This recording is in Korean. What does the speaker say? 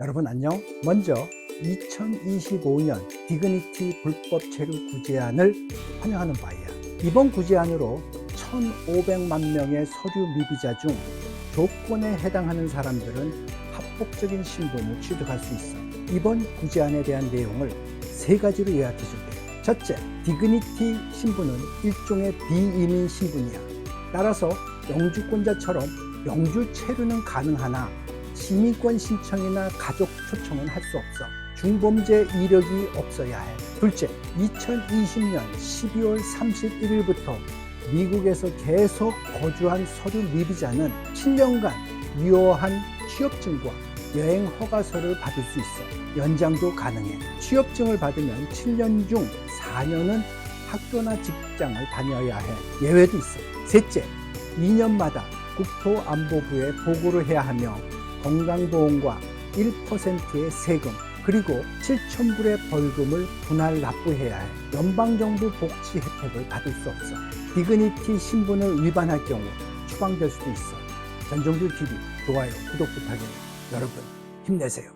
여러분 안녕. 먼저 2025년 디그니티 불법 체류 구제안을 환영하는 바이야. 이번 구제안으로 1,500만 명의 서류 미비자 중 조건에 해당하는 사람들은 합법적인 신분을 취득할 수 있어. 이번 구제안에 대한 내용을 세 가지로 요약해 줄게. 첫째, 디그니티 신분은 일종의 비이민 신분이야. 따라서 영주권자처럼 영주 체류는 가능하나 시민권 신청이나 가족 초청은 할 수 없어. 중범죄 이력이 없어야 해. 둘째, 2020년 12월 31일부터 미국에서 계속 거주한 서류 미비자는 7년간 유효한 취업증과 여행 허가서를 받을 수 있어. 연장도 가능해. 취업증을 받으면 7년 중 4년은 학교나 직장을 다녀야 해. 예외도 있어. 셋째, 2년마다 국토안보부에 보고를 해야 하며 건강보험과 1%의 세금 그리고 7,000불의 벌금을 분할 납부해야 해. 연방정부 복지 혜택을 받을 수 없어. 디그니티 신분을 위반할 경우 추방될 수도 있어. 전종길 TV 좋아요, 구독 부탁해요. 여러분 힘내세요.